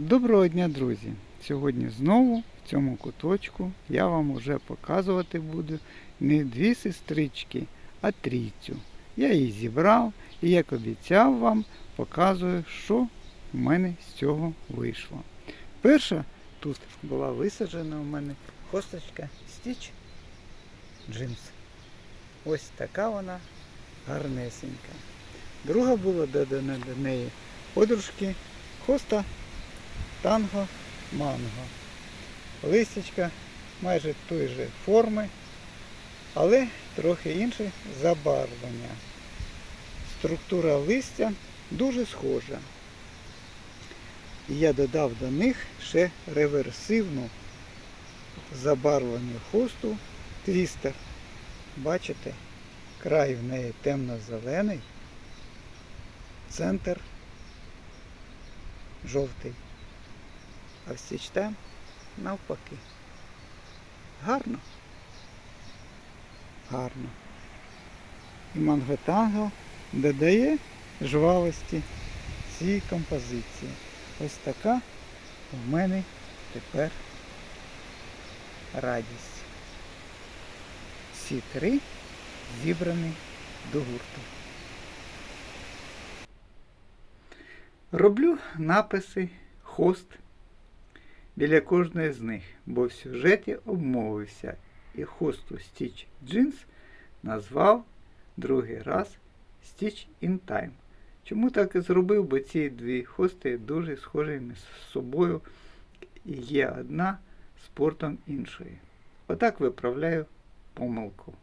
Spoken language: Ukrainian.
Доброго дня, друзі! Сьогодні знову в цьому куточку я вам уже показувати буду не дві сестрички, а трійцю. Я її зібрав і, як обіцяв вам, показую, що в мене з цього вийшло. Перша тут була висаджена у мене хосточка Stitch Jeans. Ось така вона гарнесенька. Друга була додана до неї подружки хоста танго манго. Листячка майже тої же форми, але трохи інше забарвлення. Структура листя дуже схожа. І я додав до них ще реверсивну забарвлену хосту твістер. Бачите, край в неї темно-зелений, центр жовтий. А всі читаємо навпаки. Гарно. Гарно. І манготанго додає жвавості цій композиції. Ось така в мене тепер радість. Всі три зібрані до гурту. Роблю написи хост біля кожної з них, бо в сюжеті обмовився і хосту Stitch Jeans назвав другий раз Stitch in Time. Чому так і зробив, бо ці дві хости дуже схожі між собою і є одна спортом іншої. Отак виправляю помилку.